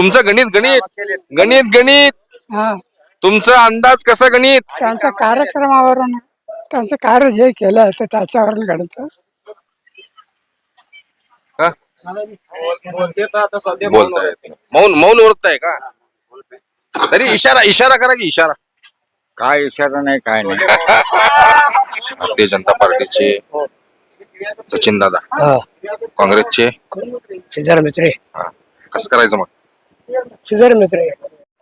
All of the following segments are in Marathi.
तुमचं गणित गणित. गणित गणित. हा. तुमचं अंदाज कसं गणित? त्यांच्या कार्यक्रमावरून त्यांचं कार्य जे केलं असं त्याच्यावरून घडतं. हा? बोलताय मौन मौन ओळखताय का? तरी इशारा इशारा करा की इशारा. काय इशारा नाही काय नाही. भारतीय जनता पार्टीचे सचिन दादा. काँग्रेसचे. मित्रे हा. कसं करायचं मग? शेजार मित्रे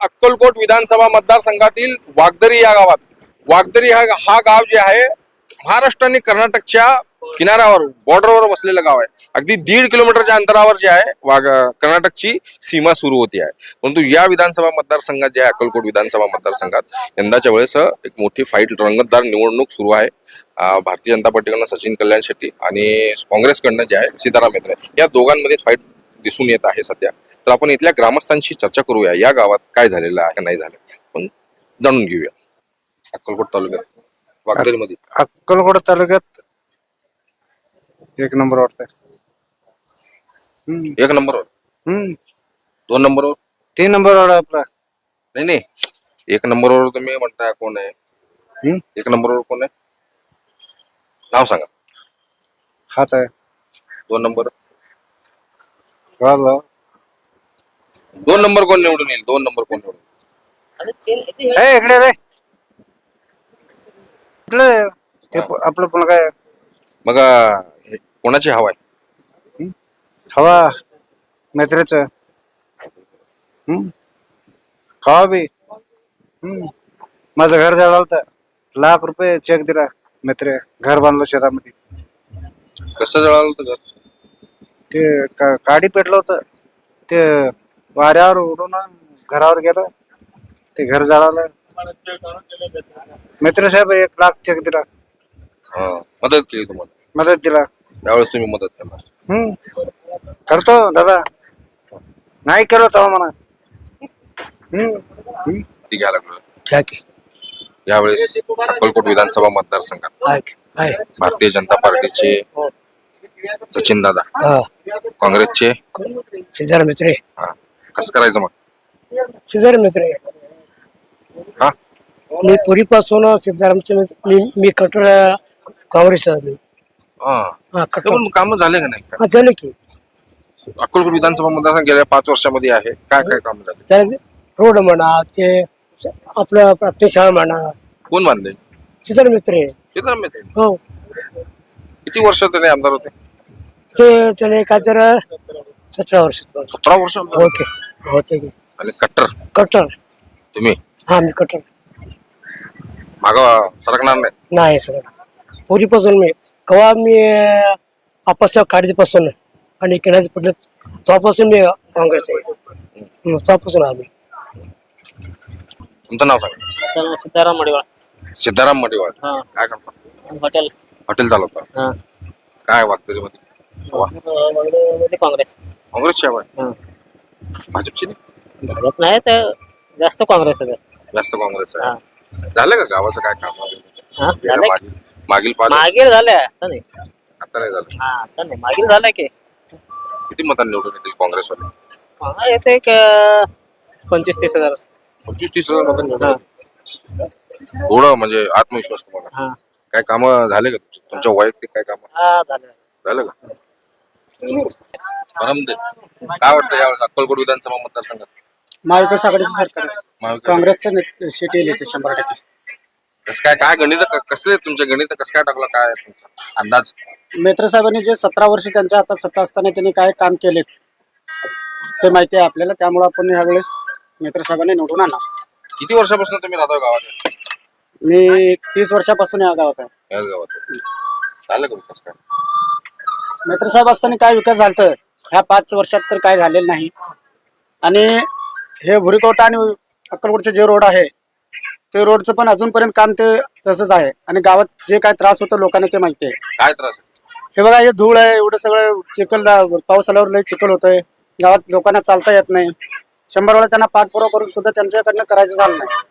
अक्कलकोट विधानसभा मतदारसंघातील वागदरी या गावात. वागदरी हा हा गाव जे आहे महाराष्ट्र आणि कर्नाटकच्या किनाऱ्यावर बॉर्डरवर वसलेलं गाव आहे. अगदी दीड किलोमीटरच्या अंतरावर जे आहे वाग कर्नाटकची सीमा सुरू होती आहे. परंतु या विधानसभा मतदारसंघात जे आहे अक्कलकोट विधानसभा मतदारसंघात यंदाच्या वेळेस एक मोठी फाईट रंगतदार निवडणूक सुरू आहे. भारतीय जनता पार्टीकडनं सचिन कल्याण शेट्टी आणि काँग्रेसकडनं जे आहे सीताराम मेत्रे या दोघांमध्ये फाईट दिसून येत आहे सध्या. तर आपण इथल्या ग्रामस्थांशी चर्चा करूया. या गावात काय झालेलं आहे नाही झालं पण जाणून घेऊया. अक्कलकोट तालुक्यात वागदरीमध्ये अक्कलकोट तालुक्यात एक नंबर वाटतंय. हम्म, एक नंबरवर हम्म. दोन नंबरवर तीन नंबर वाडा आपला. नाही नाही. एक नंबरवर तुम्ही म्हणताय कोण आहे? हम्म? एक नंबरवर कोण आहे? नाव सांगा. हात आहे. दोन नंबर. दोन नंबर कोण निवडून येईल? दोन नंबर कोण निवडून येईल? इकडे रे. इकडे ते प- आपलं पण काय? मग अं, हे कोणाची हवा आहे? हवा. मैत्रीच. हम्म. हवा बी. हम्म. माझं घर जळालं तर लाख रुपये चेक दिला मित्र. घर बांधलं शेतामध्ये. कसं जळालं होतं घर? ते का- काडी पेटलं होतं. ते वाऱ्यावर उडून घरावर गेलं ते घर जळालं. मित्र साहेब एक लाख चेक दिला. हा, मदत केली तुम्हाला? मदत दिला. त्यावेळेस तुम्ही मदत करणार. हम्म. करतो दादा. नाही केलं तेव्हा म्हणा. हम्म. घ्यायला लागलो. क्या की. यावेळेस अक्कलकोट विधानसभा मतदारसंघात आहे आहे भारतीय जनता पार्टीचे सचिन दादा हा. काँग्रेसचे. शेजार मित्रे हा. कसं करायचं मग? शेजार मित्रे हा? मी पूर्वीपासून सिद्धारामचे मित्र- मी मी कठोर काँग्रेस आहे. मी हा हा ते कठोर पण कामं झाले का नाही? हा झालं की. अक्कलकोट विधानसभा मतदारसंघ गेल्या पाच वर्षामध्ये आहे. काय काय काम झाले? झालं रोड म्हणा ते आपलं शाळा म्हणा. कोण बांधले? शेजार मित्रे सीताराम मेहते. हो. किती वर्ष त्याने आमदार होते? ते त्याने काय तर सतरा वर्ष. सतरा वर्ष आमदार ओके. होते की. आणि कट्टर. कटर तुम्ही? हा मी कटर माग सरकणार नाही? नाही सर पूर्वीपासून मी कवा मी आपस काढीपासून आणि किनाचे पडले तेव्हापासून मी काँग्रेस आहे. हं, तेव्हापासून आम्ही. तुमचं नाव सांगा. चला सीताराम मडिवाळ. सिद्धाराम मडिवाळ. हा. काय करता? हॉटेल. हॉटेल चालवता. हा. काय वागदरीमध्ये मध्ये काँग्रेस काँग्रेसची हवा आहे हा. भाजपची नाही? भाजप नाही तर जास्त काँग्रेस आहे. जास्त काँग्रेस हा. आहे झालं का गावाचं काय काम? गेल्या मागील मागील पाच मागील झालंय आता नाही. आता नाही झालं. हा आता नाही. मागील झालंय की. किती मतांनी निवडून येतील काँग्रेसवाले? हा येते एक पंचवीस तीस हजार. पंचवीस तीस हजार मतांनी निवडून येतील. थोडं म्हणजे आत्मविश्वास तुम्हाला. हा. काय कामं झाले का तुमचे? तुमच्या वैयक्तिक काय काम? हा झालं. झालं का? काय वाटतं यावेळेस अक्कलकोट विधानसभा मतदारसंघात? महाविकास आघाडीचं सरकार आहे. महाविकास काँग्रेसचं शेटी येते शंभर टक्के. कसं काय काय गणित कसले तुमचे गणित? कसं काय टाकलं? काय आहे तुमचा? अंदाज? मेत्र साहेबांनी जे सतरा वर्ष त्यांच्या हातात सत्ता असताना त्यांनी काय काम केलेत ते माहिती आहे आपल्याला. त्यामुळे आपण यावेळेस मेत्र साहेबांनी निवडून आणा किती वर्षापासून तुम्ही राहता गावात? मी तीस वर्षापासून या गावात आहे. याच गावात झालं का विकास काय? मेत्र साहेब असताना काय विकास झालत? ह्या पाच वर्षात तर काय झालेलं नाही. आणि हे भुरीकोटा आणि अक्कलकोटचे जे रोड आहे ते रोडचं पण अजूनपर्यंत काम ते तसंच आहे. आणि गावात जे काय त्रास होतो लोकांना ते माहिती आहे. काय त्रास? हे बघा हे धूळ आहे एवढं सगळं चिखल पाऊस आल्यावर लय चिखल होतंय. गावात लोकांना चालता येत नाही. शंभर वेळा त्यांना पाठपुरावा करून सुद्धा त्यांच्याकडनं करायचं झालं नाही.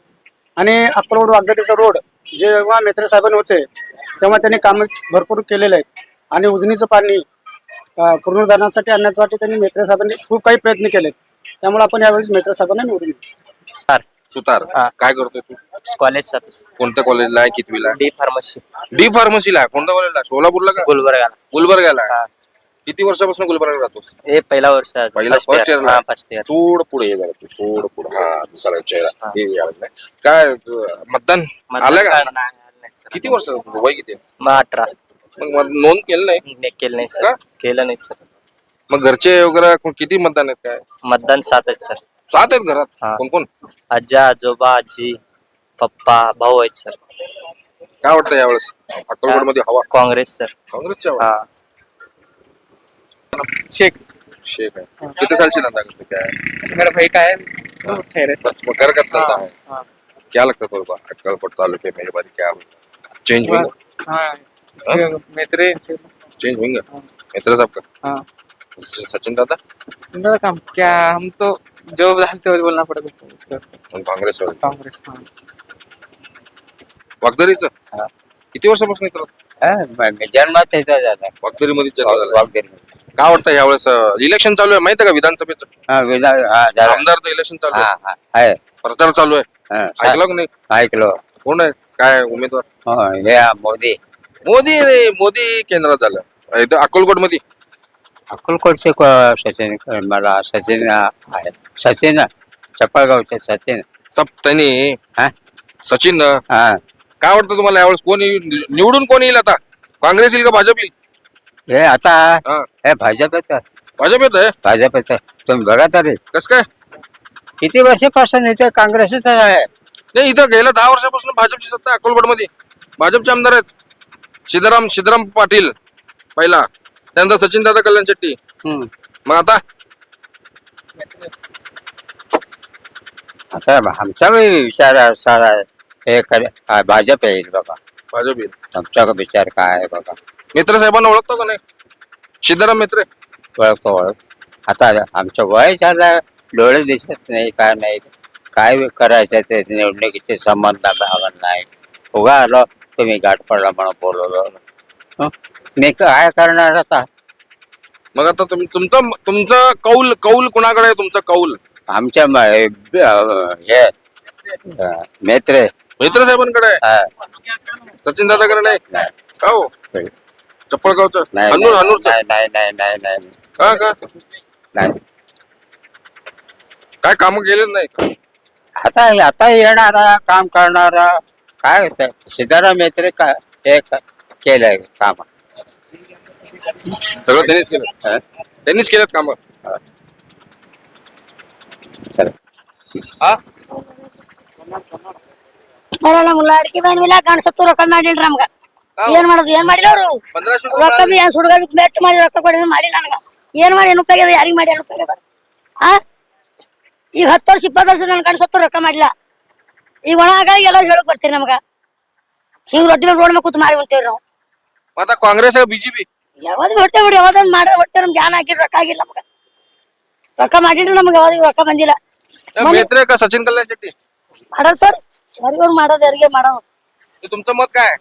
आणि अक्कलकोट वागदटीचा रोड जेव्हा मेत्रे साहेबांनी होते तेव्हा त्यांनी कामं भरपूर केलेले आहेत. आणि उजनीचं पाणी अं, कुर्णूर धरणासाठी आणण्यासाठी त्यांनी मेत्रे साहेबांनी खूप काही प्रयत्न केले त्यामुळे आपण यावेळेस मेत्र साहेबांना निवडून. सुतार. हा. काय करतोय तू? कॉलेज जातो कोणत्या कॉलेजला आहे कितवीला डी फार्मसी. डी फार्मसीला आहे. कोणत्या कॉलेजला? सोलापूरला का? गुलबर्गाला. गुलबर्गाला आहे? किती वर्षापासून गुलबर्गा राहतो हे पहिला वर्ष आहे. पहिला First फर्स्ट year. इयरला हा फर्स्ट इयर थोडं पुढे तू थोडं पुढे. हा दिसायला चेहरा. हे. काय अं, मतदान आलं का? किती वर्ष तुझं? वय किती आहे? मग अठरा. मग नोंद केलं नाही? नाही, केलं नाही का? सर. केलं नाही सर. मग घरचे वगैरे कोण- किती मतदान आहेत काय? मतदान सात आहेत सर. सात आहेत घरात? हा. कोण कोण? आजा आजोबा आजी पप्पा भाऊ आहेत सर. काय वाटतं यावेळेस? अक्कलकोटमध्ये हवा. काँग्रेस सर. काँग्रेसच्या हवा. हा. शेख. शेख आहे. किती सालची धंदा करते काय? मेरा भाई का है? ठहरे मग घर का? धंदा है. क्या लगता है तुमको अक्कलकोट तालुके में ये बारी क्या होगा. चेंज मित्र चेंज होंगे। मित्र साहब का हाँ। सचिन दादा? काम क्या हम तो जो डालते हो बोलना पड़ेगा इसका वास्ते। आणि काँग्रेस कांग्रेस हाँ। वागदरीच? किती वर्षापासून करत जन्मात वागदरी मध्ये जन्म झाला. वागदरी काय वाटतं यावेळेस इलेक्शन चालू आहे माहिती आहे का विधानसभेचं? हा विधान हा झाला. आमदारचं इलेक्शन चालू हा आहे हा आहे. प्रचार चालू आहे. हा, ऐकलं का नाही? ऐकलो. कोण आहे? काय उमेदवार? हो हे हा, मोदी. मोदी मोदी केंद्रात झालं. इथं अक्कलकोटमध्ये अक्कलकोटचे को- सचिन मला सचिन आहे सचिन चपळगावचे सचिन. सब त्यांनी? हा? सचिन? हा. काय वाटतं तुम्हाला यावेळेस? कोण निवडून कोण येईल आता? काँग्रेस येईल का भाजप येईल? हे आता हा. हे भाजप येतं भाजप येत आहे भाजप येतं तुम्ही बघा तरी. कस काय? किती वर्षापासून इथे काँग्रेसच आहे? नाही इथं गेल्या दहा वर्षापासून भाजपची सत्ता आहे अक्कलकोटमध्ये भाजपचे आमदार आहेत. सिद्धराम सिद्धराम पाटील पहिला. त्यानंतर सचिन दादा कल्याण शेट्टी. हम्म. मग आता? आता आमचा बी विचार असा आहे हे करे हा, भाजप येईल बघा. भाजप येईल. तुमचा का विचार काय आहे बघा. मित्र साहेबांना ओळखतो का नाही? सिद्धराम मित्र. ओळखतो ओळख. आता आमचं वय झालं डोळे दिसत नाही काय नाही. काय करायचं ते निवडणुकीचे संबंध भावन नाही. उगा आलो तुम्ही गाठ पडला म्हणून बोलवलं? मी काय करणार आता? मग आता तुम- तुमचं तुमचं कौल कौल कुणाकडे आहे तुमचं कौल? आमच्या म- हे अं, मित्र. मित्र साहेबांकडे? आहे हा, सचिन दादाकडे? नाही नाही. का हो? चप्पळगावचं? नाही हनूर नाही. नाही नाही नाही नाही नाही. का का? नाही. काय काम केलेच नाही? का आता आता येणारा काम करणारा काय होतं सिद्धाराम मेत्रे का हे क- केलंय काम सगळं त्यांनीच केलं हं? त्यांनीच केलेत काम ಬರಲ್ಲ ನಮ್ಗೆ ಅಡಿಕೆ ಬಂದ್ಮೇಲೆ ಕಾಣಿಸತ್ತು ರೊಕ್ಕ ಮಾಡಿಲ್ರಿ ನಮ್ಗ ಏನ್ ಮಾಡೋದು ಏನ್ ಮಾಡಿಲ್ಲ ಅವ್ರು पंधराशे ರೊಕ್ಕ ಬಿ ಏನ್ ಸುಡ್ಗ ಬೆಟ್ ಮಾಡಿ ರೊಕ್ಕ ಕೊಡಿದ್ರು ಮಾಡಿ ನನಗ ಏನ್ ಮಾಡಿ ಏನು ಉಪಯೋಗ ಯಾರಿಗ್ ಮಾಡಿ ಏನು ಉಪಯೋಗ ಆ ಈಗ ಹತ್ತು ವರ್ಷ ಇಪ್ಪತ್ತು ವರ್ಷ ನನ್ ಕಾಣಿಸತ್ತು ರೊಕ್ಕ ಮಾಡಿಲ್ಲ ಈಗ ಒಣ ಆಗಾಗಿ ಎಲ್ಲ ಹೇಳಕ್ ಬರ್ತೀರಿ ನಮ್ಗ ಹಿಂಗ್ ರೊಟ್ಟಿ ಮೇಲೆ ರೋಡ್ ಮೇಲೆ ಕೂತ್ ಮಾರಿ ಉಂಟೇವ್ರಿ ನಾವು आता काँग्रेस आहे बीजेपी ಯಾವ್ದು ಹೊಟ್ಟೆ ಬಿಡಿ ಯಾವ್ದೊಂದು ಮಾಡ ಹೊಟ್ಟೆ ನಮ್ಗೆ ಜ್ಞಾನ ಹಾಕಿರಿ ರೊಕ್ಕ ಆಗಿಲ್ಲ ನಮ್ಗ ರೊಕ್ಕ ಮಾಡಿಲ್ರಿ ನಮ್ಗೆ ಯಾವ್ದು ರೊಕ್ಕ ಬಂದಿಲ್ಲ मेत्रे का सचिन कल्याण शेट्टी ಮಾಡೋದು ತೋರಿ ಯಾರಿಗೂ ಮಾಡೋದು ಯಾರಿಗೆ ಮಾಡೋದು हे तुमचं मत काय आहे?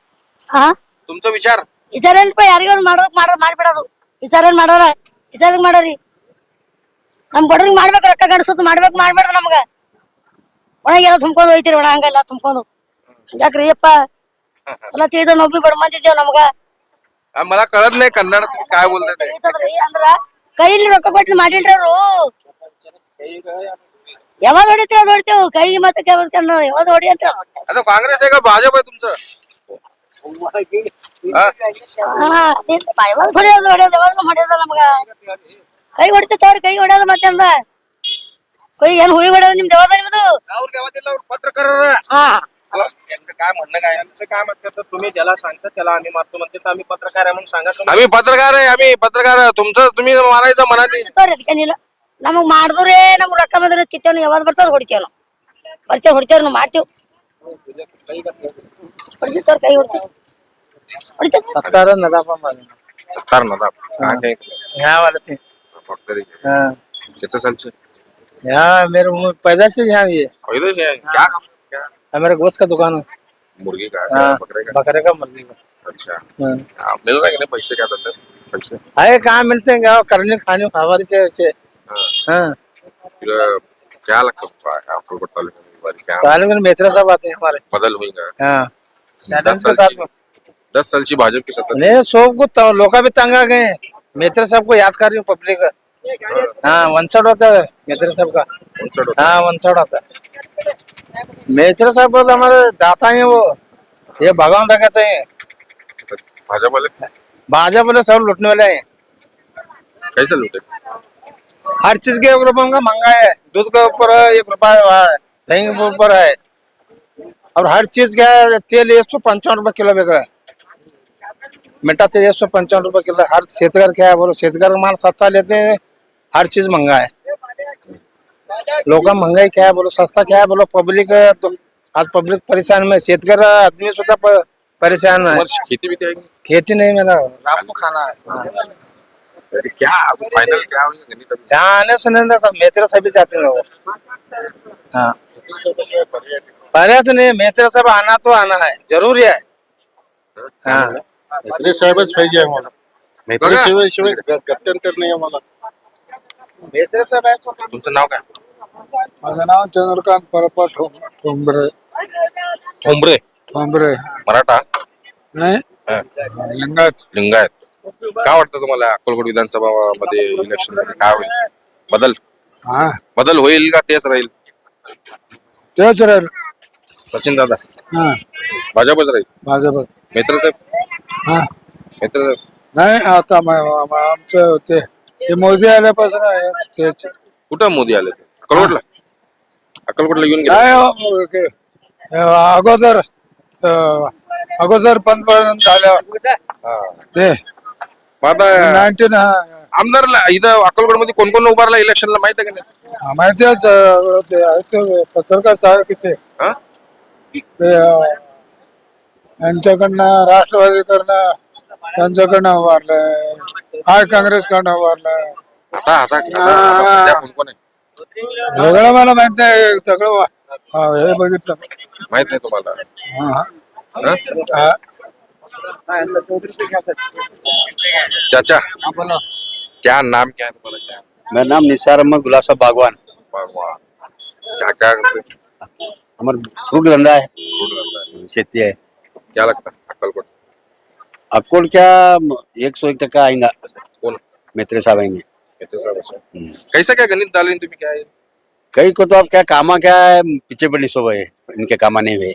ಹಾ तुमचा विचार ವಿಚಾರ ಏನ್ಪ ಯಾರಿಗಾರ ಮಾಡೋದ್ ಮಾಡೋದ್ ಮಾಡ್ಬಿಡೋದು ವಿಚಾರ ಏನ್ ಮಾಡೋರ ವಿಚಾರ ಹೆಂಗ್ ಮಾಡೋರಿ ನಮ್ ಬಡ್ರಿಗೆ ಮಾಡ್ಬೇಕು ರೊಕ್ಕ ಗಂಡಸತ್ತು ಮಾಡ್ಬೇಕು ಮಾಡ್ಬೇಡ್ರಿ ನಮ್ಗ ಒಣಗೆಲ್ಲ ತುಂಬ್ಕೊಂಡು ಹೋಯ್ತಿರಿ ಒಣ ಹಂಗೆಲ್ಲ ತುಂಬ್ಕೊಂಡು ಯಾಕ್ರಿ ಅಪ್ಪ ಎಲ್ಲ ತಿಳಿದ ನಾವು ಬಿ ಬಡ ಮಂದಿದ್ದೇವ್ ನಮ್ಗ हा, मला कळत नाही कन्नड तुम्ही काय बोलताय ते. ತಿಳಿತದ್ರಿ ಅಂದ್ರ ಕೈಲಿ ರೊಕ್ಕ ಕೊಟ್ಟು ಮಾಡಿಲ್ರಿ ಅವ್ರು ಯಾವಾಗ ಹೊಡಿತೀವಿ ಅದ್ ಹೊಡಿತೇವ್ ಕೈ ಮತ್ತೆ ಕೈ ಯಾವಾಗ ಹೊಡಿ ಅಂತ आता काँग्रेस आहे का भाजप आहे तुमचं हा? ಹಾ ಯಾವಾಗ ಹೊಡಿಯೋದು ಹೊಡಿಯೋದು ಯಾವಾಗ ಹೊಡಿಯೋದು ನಮ್ಗ ಕೈ ಹೊಡಿತೇವ್ರಿ ಕೈ ಹೊಡ್ಯೋದು ಮತ್ತೆ ಅಂದ ಕೈ ಏನ್ ಹುಯಿ ಹೊಡ್ಯೋದು ನಿಮ್ದು ಯಾವ್ದ ನಿಮ್ದು राहुल गावातील पत्रकार हा यांचं काय म्हणणं काय काय म्हणतात तर तुम्ही ज्याला सांगता त्याला आम्ही मारतो म्हणते तर आम्ही पत्रकार आहे म्हणून सांगा तुम्ही. आम्ही पत्रकार आहे आम्ही पत्रकार आहे. तुमचं तुम्ही मारायचं मनाने ತೋರಿ ಅದಕ್ಕೇನಿಲ್ಲ ನಮಗ್ ಮಾಡಿದ್ರೆ ನಮ್ಗ್ ರೊಕ್ಕ ಬಂದ್ರೆ ಕಿತ್ತೇವ್ ಯಾವಾಗ ಬರ್ತದ ಹೊಡಿತೇವ್ ನಾವು ಬರ್ತೇವ್ ಹೊಡಿತೇವ್ ನಾವು ಮಾಡ್ತೇವ್ ಹೊಡಿತೇವ್ ಕೈ ಹೊಡಿತೇವ್ ಹೊಡಿತೇವ್ सत्तारा नदापा मारे सत्तार नदा काय काय यहाँ वाले थे फक्त हाँ किती सालचे यहाँ मेरे उम्र पैदा से यहाँ ये जे आहे, क्या काम क्या है मेरे गोश्त का दुकान है। मुर्गी का हाँ बकरे का? बकरे का मुर्गी का। अच्छा। हाँ। हाँ, मिल रहा है पैसे? क्या करते हैं? पैसे? आए कहाँ मिलते हैं? गाँव करने खाने हमारी से ऐसे। हाँ। हाँ। क्या लगता है आपको? तालुका में इस बार क्या? तालुका में मेहतरा साहब आते हैं हमारे। बदल होगा हाँ। दस साल की भाजपा की सत्ता नहीं सबको तो लोग भी तंग आ गए हैं। मेहतरा साहब को याद कर रही हूँ पब्लिक हाँ वनसठ होता है मेहतरा साहब का? उनसठ होता. हाँ वनसठ होता. है मेहतरा साहब को तो हमारे दाता हैं वो. ये भगवान रखा चाहिए है। भाजपा वाले सब लुटने वाले हैं कैसे लूटे? हर चीज के एक रुपये का महंगा है. दूध के ऊपर है, एक रुपया है दही के ऊपर है. और हर चीज है तेल एक सौ पंचावन रुपये किलो बिक रहा है. मीठा तेल एक सौ पंचावन रुपये किलो। हर शेतकर क्या है बोलो शेतकर का माल सस्ता लेते हैं. हर चीज महंगा है। लोग महंगाई क्या है बोलो सस्ता क्या है बोलो पब्लिक तो आज पब्लिक परेशान में शेतकर आदमी सुधा परेशान है। खेती भी आएगी खेती नहीं मेरा राम को खाना है। हाँ। क्या फाइनल क्या आने सुने मेहतरा सभी जाते हैं वो हाँ। पर्याच नाही मेहतरा साहेब आना तो आना है जरूरी आहे हा। म्हात्रे साहेबच पाहिजे आम्हाला म्हात्रे. शिवाय शिवाय गत्यंतर नाही आम्हाला साहेब तुमचं नाव काय? माझं नाव चंद्रकांत परपा ठोंबरे. ठोंबरे. ठोंबरे. मराठा? नाही. हा. लिंगायत. लिंगायत. काय वाटतं तुम्हाला अक्कलकोट विधानसभा मध्ये इलेक्शनमध्ये? काय होईल? बदल? हा. बदल होईल का तेच राहील? तेच राहील. सचिन दादा? हा. भाजपच राहील? भाजप. मित्र साहेब? हा. मित्र साहेब? नाही आता म- म- आमचं ते हे मोदी आल्यापासून आहे कुठं मोदी आले? ते अक्कलकोटला अक्कलकोटला येऊन गेले? काय हो, के- हे अगोदर अं, अगोदर पंतप्रधान झाल्यावर. ते. मग आता नाईन्टीन आमदारला इथं अक्कलकोटमध्ये कोण कोण उभारला इलेक्शनला माहीत आहे का नाही? माहितीच अं, ते आहे ते पत्रकार चालू किती हा? ते अं, यांच्याकडनं राष्ट्रवादीकडनं त्यांच्याकडनं हाय काँग्रेसकडनं उभारलंय आता आता आता- आता सध्या कोण कोण आहे वेगळं मला माहित नाही सगळं वा- हा, हे बघितलं माहित नाही तुम्हाला हा, हा. हा? हा. चाचा क्या नाम क्या है क्या मेरा नाम निसार अहमद गुलाब साहब बागवान भगवान क्या क्या करते हमारा फ्रूट धंधा है फ्रूट धंधा है। खेती है क्या लगता है अक्कलकोट अक्कोल क्या एक सौ एक टक्का आएगा मित्र साहब आएँगे ये तो सब अच्छा। कैसा क्या गणित डाले तुम्हें? क्या है? कई को तो अब क्या कामा क्या है? पीछे पड़ी सो है इनके कामा नहीं हुए।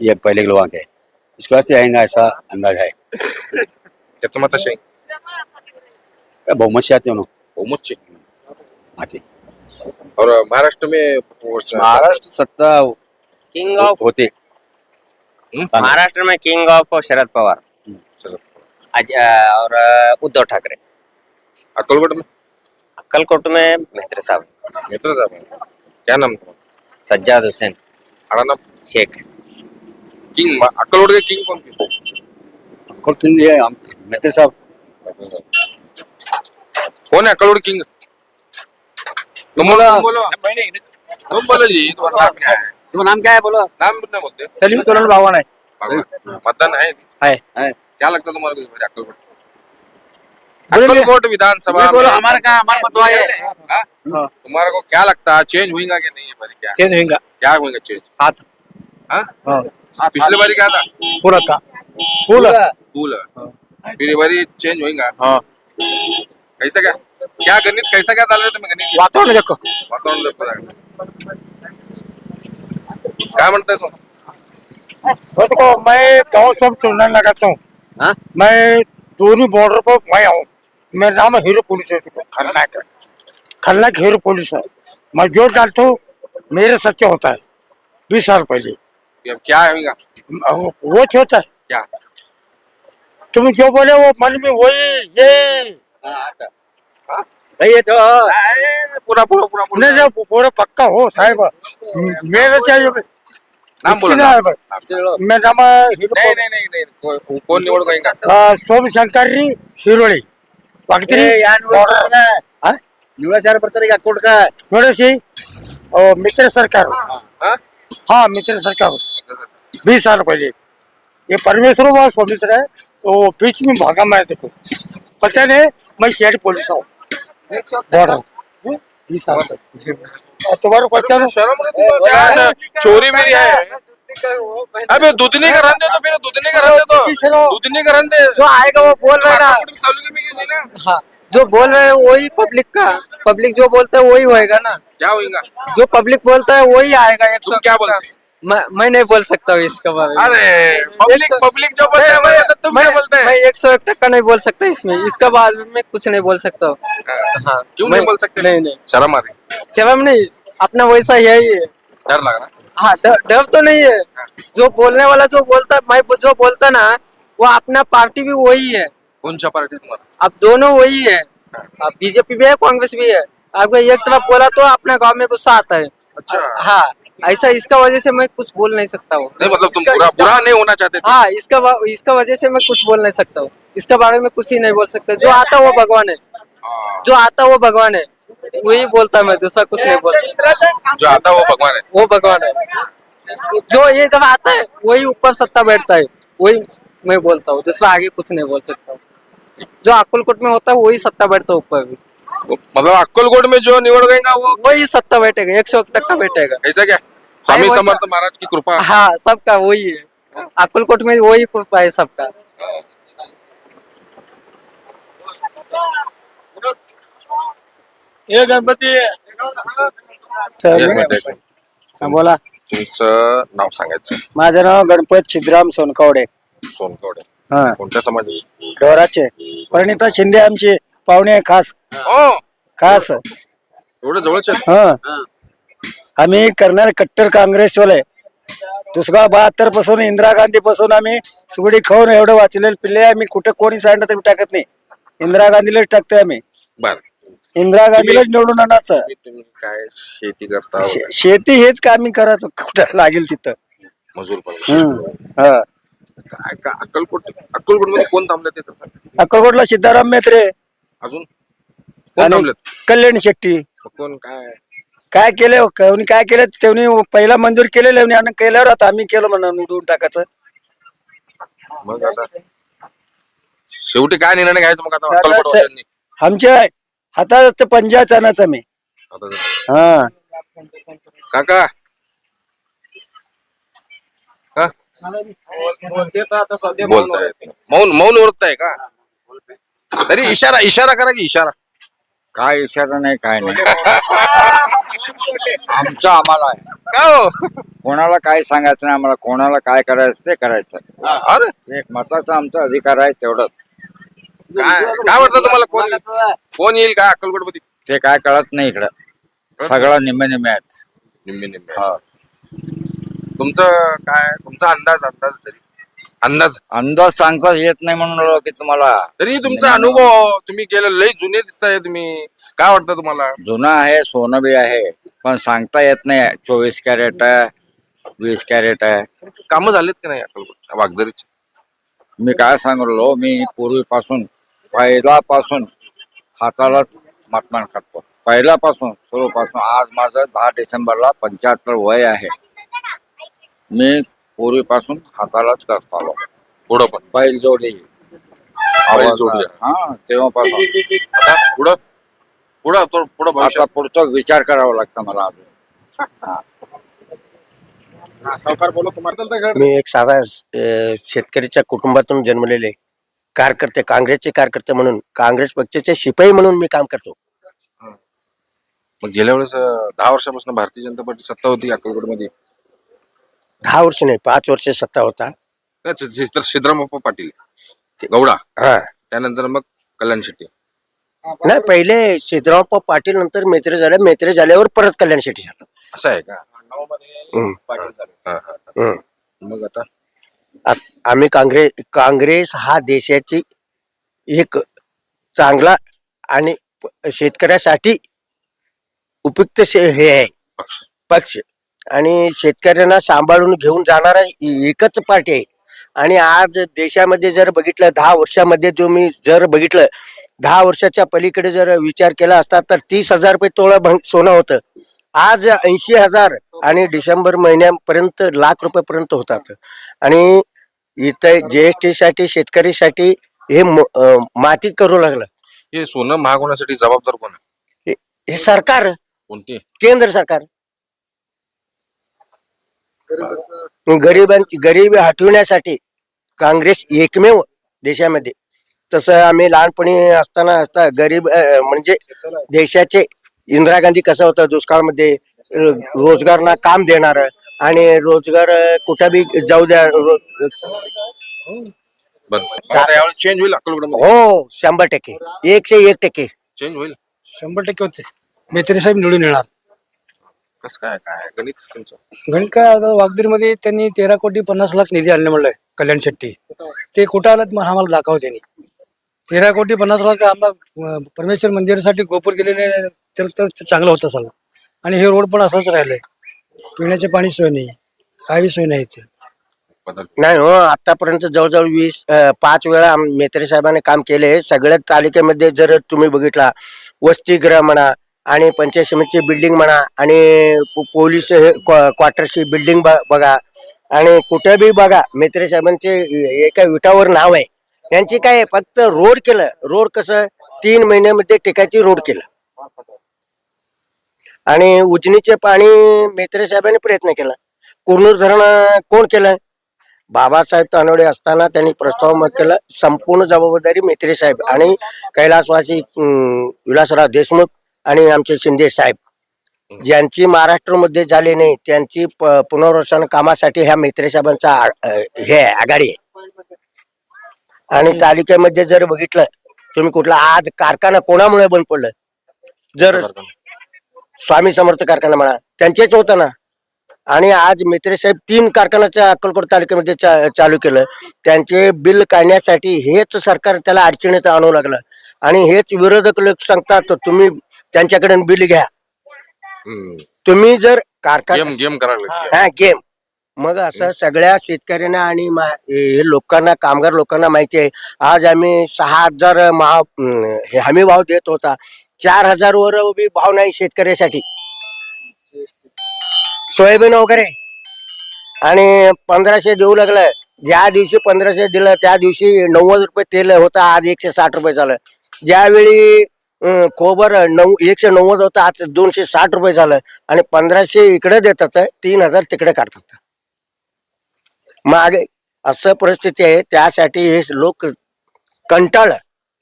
ये पहले के लोगों के इसके वास्ते आएगा ऐसा अंदाज है। कितना मत शेंग बहुमत से आते बहुमत से आते। और महाराष्ट्र में महाराष्ट्र सत्ता किंग ऑफ़ होते? महाराष्ट्र में किंग ऑफ शरद पवार। और उद्धव ठाकरे। अक्कलकोट में? अक्कलकोट में मेहत्र साहब। मित्र साहब हैं। क्या नाम सज्जाद हुसैन। हमारा नाम? शेख। किंग अक्कलकोट के किंग कौन थे? अक्कोल किंग ये हम- मित्र साहब। कौन है अक्कलकोट किंग तुम बोलो तुम बोलो तुम बोलो जी तुम्हारा नाम क्या है? तुम्हारा नाम क्या है बोलो. नाम नहीं बोलते सलीम तोरण आहे. भगवान मतदान है है है क्या लगता है तुम्हारे को इस अक्कलकोट बोलो भैया। अक्कलकोट विधानसभा बोलो में हमारा क्या हमारा मतवा है। हाँ? तुम्हारे को क्या लगता है चेंज होगा कि नहीं बारी? क्या? चेंज होईगा क्या होगा चेंज हाथ। हाँ? हाँ। पिछले बारी क्या था? फुल था। फुल। कूल फिर ये बारी चेंज होगा हाँ। कैसा क्या क्या गणित कैसा क्या डाल रहे थे मैं गणित वातावरण देखो। वातावरण देख। क्या म्हणताय तू? देखो मैं गाँव सब चुनने लगाता हूँ हाँ? मैं दूरी बॉर्डर पर मैं हूँ। मेरा नाम है हीरो पुलिस है खलनायक है। खलनायक हीरो पुलिस है। मैं जो डालता हूँ मेरे सच्चा होता है। बीस साल पहले। ये अब क्या वो होता है। क्या? तुम जो बोले वो मन में वही ये। ये तो पूरा पूरा पूरा नहीं नहीं पूरा पक्का हो साहब। मेरे चाहिए नाम बोला इसकी नाम. नाम है। नाम. मेरा नाम है हीरो नाही नाही नाही नाही को- कोण निवड होईगा आ, सोमशंकरी हिरोळी वागत्री हाँ? निवडा शहर ಬರ್ತಾರೆ ಈಗ ಅಕ್ಕೋಟ್ का थोड़े और मित्र सरकार हाँ? हाँ मित्र सरकार बीस साल पहले ये परमेश्वर व सोमेश्वर है वो बीच में भागा मैं देखो पता नहीं मैं शेड पुलिस हूँ बॉर्डर तुम्हारे क्वेश्चन शर्म क्या चोरी मेरी है अबे दुधनी का रन दे तो फिर दुधनी का रन दे। तो दुधनी का रन दे। जो आएगा वो बोल रहे गेली ना हाँ जो बोल रहे हैं वही पब्लिक का। पब्लिक जो बोलता है वही होएगा ना। क्या होगा जो पब्लिक बोलता है वही आएगा एक सौ क्या बोलते? मैं मैं नहीं बोल सकता हूँ इसके बारे में। अरे पब्लिक पब्लिक जो बोलते हैं मैं तुम क्या बोलते हैं? मैं एक सौ एक टक्का नहीं बोल सकता इसमें। इसके बाद में कुछ नहीं बोल सकता हूँ। हाँ। क्यों नहीं बोल सकते? नहीं नहीं। शर्म आ रही शर्म नहीं। अपना वैसा है ही है डर लग रहा हाँ। डर डर तो नहीं है। जो बोलने वाला जो बोलता मैं जो बोलता ना वो अपना पार्टी भी वही है। कौन सा पार्टी तुम्हारा? अब दोनों वही है। अब बीजेपी भी है कांग्रेस भी है। अगर एक तरफ़ बोला तो अपने गाँव में गुस्सा आता है। अच्छा। हाँ। ऐसा इसका वजह से मैं कुछ बोल नहीं सकता हूँ। नहीं मतलब तुम बुरा बुरा नहीं होना चाहते थे? हाँ इसका इसका वजह से मैं कुछ बोल नहीं सकता हूँ। इसके बारे में कुछ ही नहीं बोल सकता। जो आता वो भगवान है। हाँ, जो आता वो भगवान है। वही बोलता मैं दूसरा कुछ नहीं बोल सकता। जो आता है वो भगवान है। वो भगवान है। जो ये जब आता है वही ऊपर सत्ता बैठता है। वही मैं बोलता हूँ। दूसरा आगे कुछ नहीं बोल सकता हूँ। जो अक्कलकोट में होता है वही सत्ता बैठता है ऊपर भी। मतलब अक्कलकोट में जो निवड गएगा वो? वही सत्ता बैठेगा एक सौ एक टक्का बैठेगा। ऐसा क्या? स्वामी समर्थ महाराज की कृपा। हाँ सबका वही है। अक्कलकोट में वही कृपा है सबका। ये गणपती। मिनिट. बोला। तुमचं नाव सांगायचं. माझं नाव गणपत छिद्राम सोनकवडे. सोनकवडे. हा. कोणत्या समाज ढोराचे. परिणिता शिंदे आमचे. पाहुणे आहे खास. ओ खास. एवढं जवळचे? हा. आम्ही करणार कट्टर काँग्रेसवाले. दुष्काळ बहात्तरपासून इंदिरा गांधी पासून आम्ही सुगडी खाऊन एवढं वाचलेलं पिल्ले आम्ही कुठे कोणी सांगितलं तरी टाकत नाही. इंदिरा गांधीलाच टाकतोय आम्ही. बर. इंदिरा गांधीलाच निवडून आणायचं. तुम्ही काय शेती करता? शे- शेती हेच का आम्ही करायचं. कुठं लागेल तिथं? मजूर पण. हम्म. हा. काय का अक्कलकोट अक्कलकोटमध्ये कोण थांबले ते तर? अक्कलकोटला सिद्धाराम मेत्रे अजून? कोण आणि थांबलेत? कल्याण शेट्टी. कोण काय? काय केले? कोणी काय केलं? त्यांनी पहिला मंजूर केलेलं आणि केल्यावर आता आम्ही केलं म्हणून उडवून टाकायचं. मग आता? शेवटी काय निर्णय घ्यायचा मग आता? अक्कलकोट? आमच्या हातात पंजाच आणायचं मी. आता जरा- हा. काका? बोलताय. मौन मौन ओळखताय का? तरी इशारा इशारा करा की इशारा. काय इशारा नाही काय नाही. आमचं आम्हाला आहे. का हो? कोणाला काय सांगायचं नाही आम्हाला कोणाला काय करायचं ते करायचं. अरे. एक मताचा आमचा अधिकार आहे तेवढंच. काय काय वाटतं तुम्हाला कोण? कोण येईल काय अक्कलकोटमध्ये ते काय कळत नाही इकडं. सगळं निम्मे निम्मे आहेत. निम्मे निम्मे. हा. तुमचं काय तुमचा अंदाज अंदाज तरी. अंदाज? अंदाज सांगता येत नाही म्हणून की तुम्हाला. तरी तुमचा अनुभव तुम्ही केलं लय जुने दिसताय तुम्ही. काय वाटतं तुम्हाला? जुना आहे सोनं बी आहे पण सांगता येत नाही. चोवीस कॅरेट आहे वीस कॅरेट आहे. कामं झालेत की नाही अक्कलकोट वागदरीचे? मी काय सांगलो मी पूर्वीपासून पहिल्यापासून हाताला मतदान करतो. पहिल्यापासून सुरूपासून. आज माझं दहा डिसेंबरला पंच्याहत्तर वय आहे. मी पूर्वीपासून हातालाच करतो आलो. पुढं पण? बैलजोडी बैलजोडी. हा तेव्हापासून. आता पुढं? पुढं तो पुढं आता पुढचा विचार करावा लागतं मला अजून. मी एक साधा अ, शेतकरीच्या कुटुंबातून जन्मलेले कार्यकर्ते काँग्रेसचे कार्यकर्ते म्हणून काँग्रेस पक्षाचे शिपाई म्हणून मी काम करतो. मग गेल्या वेळेस अं, दहा वर्षापासून भारतीय जनता पार्टी सत्ता होती अक्कलकोटमध्ये दहा वर्ष नाही पाच वर्ष सत्ता होता. तर सिद्धरामप्पा पाटील गौडा. हा. त्यानंतर मग कल्याण शेट्टी. नाही पहिले सिद्धरामप्पा पाटील नंतर मेत्रे झाले मेत्रे झाल्यावर परत कल्याण शेट्टी झालं. असं आहे का? हम्म. हा, हा, हा. हम्म. मग आता? आत- आम्ही काँग्रेस काँग्रेस हा देशाची एक चांगला आणि प- शेतकऱ्यासाठी उपयुक्त शे- हे आहे. पक्ष. पक्ष. आणि शेतकऱ्यांना सांभाळून घेऊन जाणारा एकच पार्टी आहे. आणि आज देशामध्ये जर बघितलं दहा वर्षामध्ये जो मी जर बघितलं दहा वर्षाच्या पलीकडे जर विचार केला असता तर तीस हजार रुपये तोळा सोनं होतं. आज ऐंशी हजार आणि डिसेंबर महिन्यापर्यंत लाख रुपयापर्यंत होतात. आणि इथं जीएसटी साठी शेतकरीसाठी हे माती करू लागलं. हे सोनं महाग होण्यासाठी जबाबदार कोण हे सरकार. कोणते? केंद्र सरकार. गरिबांची गरिबी हटविण्यासाठी काँग्रेस एकमेव देशामध्ये. तसं आम्ही लहानपणी असताना असता गरीब म्हणजे देशाचे इंदिरा गांधी कसं होतं दुष्काळमध्ये रोजगारना काम देणार आणि रोजगार कुठं बी जाऊ द्या चेंज होईल हो शंभर टक्के. एकशे एक टक्के. चेंज होईल. शंभर टक्के होते. मेत्री साहेब निवडून येणार. कसं काय? काय गणित तुमचं? गणित काय आता वागदीमध्ये त्यांनी तेरा कोटी पन्नास लाख निधी आणले म्हणलंय कल्याण शेट्टी. ते कुठं आलं मला आम्हाला दाखव त्यांनी. तेरा कोटी पन्नास लाख आम्हाला अं, परमेश्वर मंदिरासाठी गोपूर दिलेले तर तर ते चांगलं होतं असेल आणि हे रोड पण असंच राहिलंय. पिण्याची पाणी सोय नाही. काही सोय नाही इथे. बदल. नाही हो आतापर्यंत जवळजवळ वीस अं, पाच वेळा आम- मेत्रे साहेबांनी काम केले. सगळ्या तालुक्यामध्ये जर तुम्ही बघितला वसतिगृह म्हणा आणि पंचायत समितीची बिल्डिंग म्हणा आणि पोलीस हे क्वार्टरची बिल्डिंग बघा. आणि कुठे बी बघा मेत्रे साहेबांचे एका विटावर नाव आहे. यांची काय आहे, फक्त रोड केलं. रोड कसं? तीन महिन्यामध्ये टेकायची रोड केलं. आणि उजनीचे पाणी मेत्रे साहेबांनी प्रयत्न केला. कुरनूर धरण कोण केलं? बाबासाहेब तानोडे असताना त्यांनी प्रस्ताव मत केला. संपूर्ण जबाबदारी मेत्रे साहेब आणि कैलासवासी विलासराव देशमुख आणि आमचे शिंदे साहेब ज्यांची महाराष्ट्रामध्ये झाले नाही त्यांची पुनर्वसन कामासाठी ह्या मेत्रे साहेबांचा हे आहे, आघाडी आहे. आणि तालुक्यामध्ये जर बघितलं तुम्ही कुठला आज कारखाना कोणामुळे बंद पडलं? जर स्वामी समर्थ कारखाना म्हणा त्यांचेच होतं ना. आणि आज मित्रे साहेब तीन कारखान्याच्या अक्कलकोट तालुक्यामध्ये चा- चालू केलं. त्यांचे बिल काढण्यासाठी हेच सरकार त्याला अडचणीत आणू लागलं. आणि हेच विरोधक लोक सांगतात तुम्ही त्यांच्याकडे बिल घ्या. तुम्ही जर कारखाना गेम गेम करायला लागले. हा गेम मग असं सगळ्या शेतकऱ्यांना आणि मा- हे लोकांना कामगार लोकांना माहिती आहे. आज आम्ही सहा हजार महा अं, हे हमी भाव देत होता. चार हजार वर बी भाव नाही शेतकऱ्यासाठी. सोयाबीन वगैरे. आणि पंधराशे देऊ लागलं. ज्या दिवशी पंधराशे दिलं त्या दिवशी नव्वद रुपये तेल होतं. आज एकशे साठ रुपये झालं. ज्यावेळी खोबर नऊ एकशे नव्वद होतं आज दोनशे साठ रुपये झालं. आणि पंधराशे इकडे देतात तीन हजार तिकडे काढतात. मागे असं परिस्थिती आहे त्यासाठी हे लोक कंटाळ.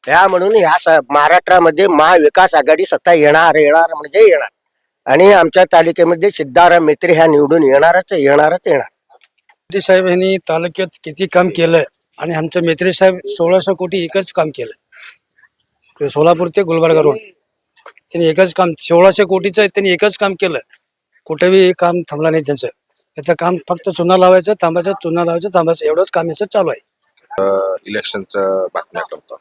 ह्या म्हणून ह्या स- महाराष्ट्रामध्ये महाविकास आघाडी सत्ता येणार येणार म्हणजे येणार. आणि आमच्या तालुक्यामध्ये सिद्धाराम मित्री ह्या निवडून येणारच येणारच येणार. मोदी साहेब यांनी तालुक्यात किती काम केलं आणि आमच्या मेत्री साहेब सोळाशे कोटी एकच काम केलं सोलापूर ते गुलबर्गा रोड. त्यांनी एकच काम सोळाशे कोटीचं त्यांनी एकच काम केलं. कुठेही काम थांबलं नाही त्यांचं. याचं काम फक्त चुना लावायचं थांबायचं चुना लावायचं थांबायचं. एवढंच काम याचं चालू आहे. इलेक्शनचं बातम्या करतो.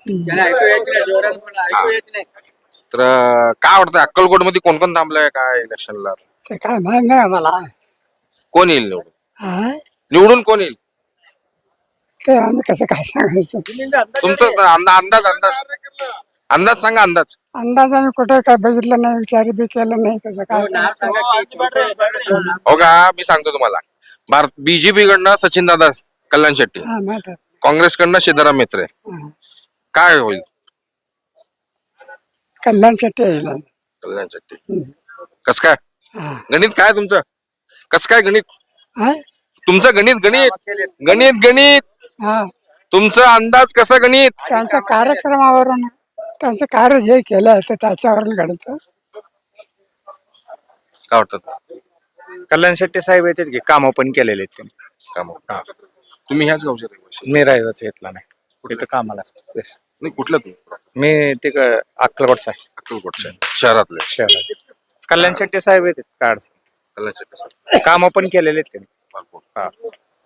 तर काय वाटतं अक्कलकोटमध्ये कोण कोण थांबलंय काय इलेक्शनला? ते काय माहीत नाही आम्हाला. कोण येईल निवडून? हा? निवडून कोण येईल? ते आम्ही कसं काय सांगायचं? तुमचं अंदा- अंदाज अंदाज. अंदाज सांगा अंदाज. अंदाज आम्ही कुठे काय बघितलं नाही विचार बी केलं नाही कसं काय. हो का मी सांगतो तुम्हाला. भारत बीजेपी कडनं सचिन दादा कल्याण शेट्टी. हा माहीत आहे. काँग्रेसकडनं सिद्धराम मेत्रे. हा. काय होईल? कल्याण शेट्टी येईल कल्याण शेट्टी. कस काय? गणित काय तुमचं? कस काय गणित? हा? तुमचं गणित गणित. गणित गणित. हा. तुमचं अंदाज कसं गणित? त्यांच्या कार्यक्रमावरून त्यांचं कार्य जे केलं तर त्याच्यावरून घडतं. काय वाटतं कल्याण शेट्टी साहेब येतात की कामं पण केलेले आहेत त्यांनी. काम. तुम्ही ह्याच गावचे रहिवासी? मी राहिवाच घेतला नाही. तिथं कामाला असतो. नाही कुठलं तुम्ही? मी तिकडं अक्कलकोटचा आहे. अक्कलकोटचे शहरातले? शहरात. कल्याण शेट्टी साहेब येतात काय कल्याण शेट्टी सर कामं पण केलेले आहेत त्यांनी. भरपूर. हा.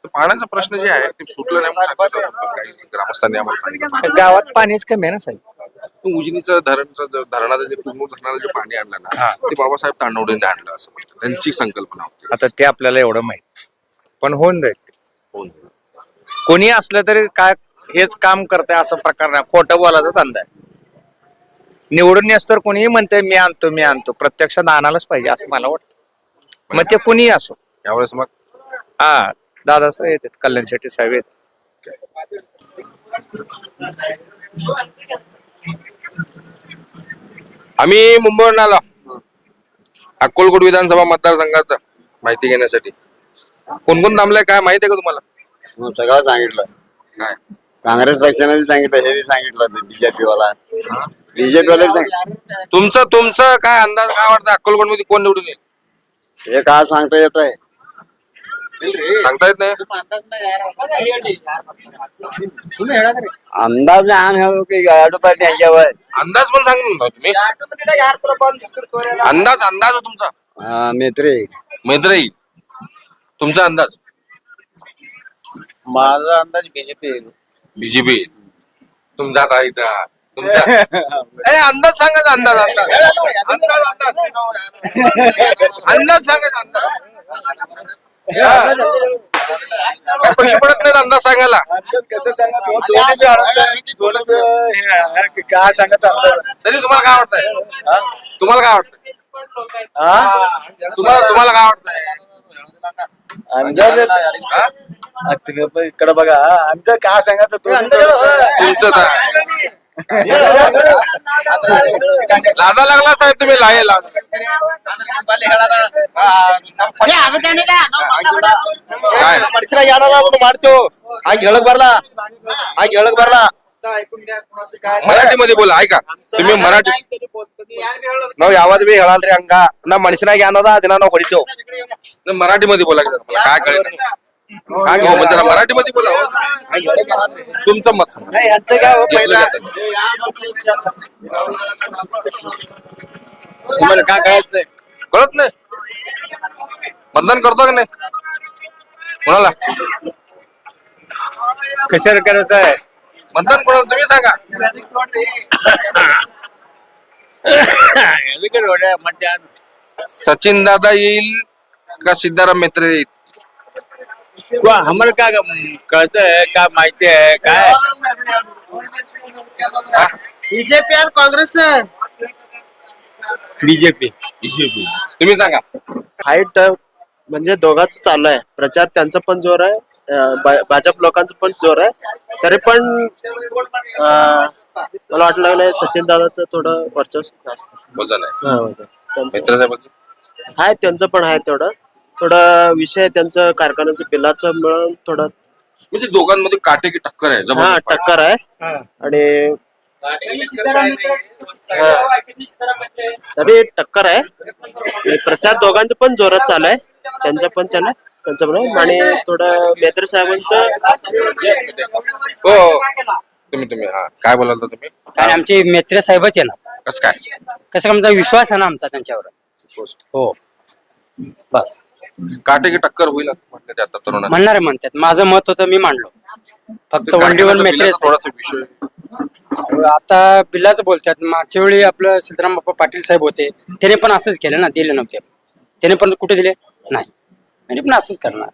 तर पाण्याचा प्रश्न जे आहे ते सुटलं नाही म्हणून सांगितलं. काही ग्रामस्थांनी आम्हाला सांगितलं. गावात पाणीच कमी आहे ना साहेब. तू उजनीचं धरणचं धरणाचं जे कुरनूर धरणाला जे पाणी आणलं ना ते बाबासाहेब तांडवडेने आणलं असं म्हणतात. त्यांची संकल्पना होती. आता ते आपल्याला एवढं माहीत पण होऊन जाईल होऊन. कोणी असलं तरी काय हेच काम करतंय असं प्रकार नाही. खोटं बोलायचा धंदा आहे. निवडून येस तर कोणीही म्हणतंय मी आणतो मी आणतो. प्रत्यक्षात आणायलाच पाहिजे असं मला वाटतं. मग ते कोणीही असो. यावेळेस मग? हा दादा साहेब येतात कल्याण शेट्टी साहेब येतात. आम्ही मुंबईवरून आलो अक्कलकोट विधानसभा मतदारसंघाचा माहिती घेण्यासाठी. कोण कोण थांबलाय काय माहिती आहे का तुम्हाला? सगळं सांगितलं काय? काँग्रेस पक्षाने सांगितलं हे सांगितलं बीजेपी वाला बीजेपी वाले सांगितलं तुमचं तुमचं काय अंदाज काय वाटतं अक्कलकोटमध्ये कोण निवडून येईल? हे काय सांगता येत आहे सांगता येत नाही? अंदाज आम है कि गाडो पार्टी ह्याच्यावर अंदाज पण सांग ना तुम्ही. अंदाज अंदाज हो तुमचा. हा, मेत्रे. मैत्री. तुमचा अंदाज. माझा अंदाज बीजेपी बीजेपी तुमचा इथं? तुमचा. ए, अंदाज सांगायचा अंदाज अंदाज. अंदाज अंदाज. अंदाज सांगायचा अंदाज. काय पैसे पडत नाहीत अंदाज सांगायला. कसं काय सांगायचं तरी तुम्हाला काय वाटतंय? तुम्हाला काय वाटतंय? तुम्हाला तुम्हाला काय वाटतंय? अंदाज हा? इकडे बघा. आमचं काय सांगायचं तुमचं तर. लाजा लागला साहेब तुम्ही लाये लाज काय ಮನುಷ್ಯರಾಗ ಯಾರಲ್ಲ ಅದನ್ನ ಮಾಡ್ತೇವ್ ಹಂಗ ಹೇಳಕ್ ಬರಲ್ಲ ಹಂಗ ಹೇಳಕ್ ಬರಲ್ಲ मराठीमध्ये बोला ऐका तुम्ही मराठी ನಾವ್ ಯಾವ್ದು ಬಿ ಹೇಳಲ್ರಿ ಹಂಗ ನಮ್ ಮನುಷ್ಯನಾಗ ಏನದ ಅದನ್ನ ನಾವ್ ಹೊಡಿತೇವ್ नाही, मराठीमध्ये बोला की जरा. मला काय कळत हो, मग जरा मराठीमध्ये बोला हो. तुमचं मत सांगा. जातं. तुम्हाला काय कळत नाही? कळत नाही? मतदान करतो का नाही? कोणाला? कशाला करत आहे? मतदान कोणाला? तुम्ही सांगा. मतदान सचिन दादा येईल का सिद्धाराम मित्र येईल? हमर का कहते है का माहिती है काय बीजेपी आणि काँग्रेस बीजेपी बीजेपी। तुम्ही सांगा। फाईट म्हणजे दोघांच चालू आहे प्रचार त्यांचा पण जोर आहे भाजप लोकांचा पण जोर आहे. तरी पण मला वाटलं लागलंय सचिन दादाच थोडं वर्चस्व जास्त. मित्र आहे त्यांचं पण आहे तेवढं. थोडं विषय त्यांचं कारखान्याचं बिलाचं मिळून थोडं म्हणजे दोघांमध्ये काटे की टक्कर आहे हा जबरदस्त. टक्कर आहे. आणि हा. तरी टक्कर आहे. आणि प्रचार दोघांचं पण जोरात चालू आहे. त्यांचं पण चालू आहे. त्यांचं पण आणि थोडं मेत्र साहेबांचं हो हो. तुम्ही तुम्ही हा. काय बोलाल तर तुम्ही? कारण आमचे मित्र साहेबच आहे ना. कसं काय? कसं आमचा विश्वास आहे ना आमचा त्यांच्यावर? हो. बस. काटे की टक्कर होईल असं म्हटलं ते आता तरुणांना. म्हणणार म्हणतात. माझं मत होतं मी मांडलो. फक्त वंडीवर कारखान्याचा मेत्रे बिलाचा थोडासा विषय. आता बिल्लाचं बोलतात. मागच्या वेळी आपलं सिद्धराम बाप्पा पाटील साहेब होते. त्याने पण असंच केलं ना. दिले नव्हते. त्याने पण कुठे दिले? नाही. त्याने पण असंच करणार.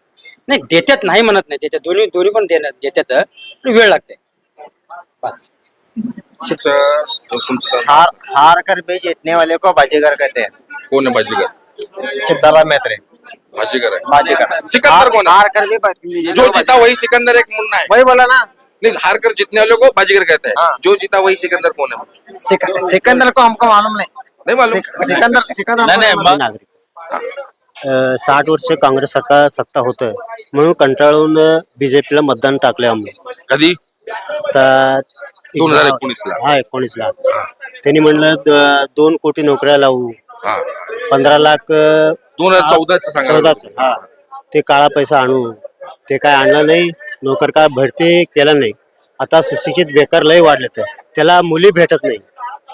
नाही देतात नाही म्हणत नाही. देतात. दोन्ही दोन्ही पण देणार देतात. पण वेळ लागते. बस. तुमचं तुमचं हार हार कर बेच जीतने वाले को बाजीगर कहते हैं. कोण आहे बाजीगर? सीताराम मेत्रे बाजीगर आहे. बाजीगर सिकंदर कौन है? हार कर भी जो जीता वही सिकंदर एक मुन्ना है वही बोला ना. नहीं हार कर जीतने वालों को बाजीगर कहते हैं. हाँ। जो जीता वही सिकंदर कौन है सिक, सिकंदर को हमको मालूम नहीं. नहीं मालूम? सिक- सिकंदर सिकंदर नाही, नाही, नागरिक साठ वर्ष काँग्रेस सरकार सत्ता होतं म्हणून कंटाळून बीजेपीला मतदान टाकले आम्ही. कधी? तर दोन हजार एकोणीसला. हा एकोणीसला. त्यांनी म्हणलं द- दोन कोटी नोकऱ्या लावू. हा. पंधरा लाख दोन हजार चौदाचं सांगा चौदाच. हा. ते काळा पैसा आणू. ते काय आणलं नाही. नोकर काय भरती केलं नाही. आता सुशिक्षित बेकार लय वाढले तर त्याला मुली भेटत नाही.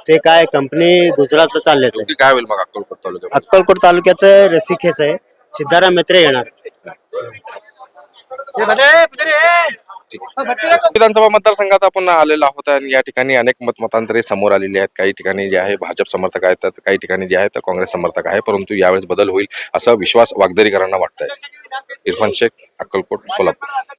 ते काय कंपनी गुजरात चालले शेवटी काय होईल मग अक्कलकोट तालुक्यात अक्कलकोट तालुक्याचं रसिकेच आहे. सिद्धाराम मित्रे येणार. विधानसभा मतदारसंघात आपण आलेलो आहोत आणि या ठिकाणी अनेक मतमतांतरे समोर आलेली आहेत. काही ठिकाणी जे आहे भाजप समर्थक आहेत तर काही ठिकाणी जे आहे तर काँग्रेस समर्थक आहे परंतु यावेळेस बदल होईल असा विश्वास वागदरीकरांना वाटत आहे इरफान शेख अक्कलकोट सोलापूर.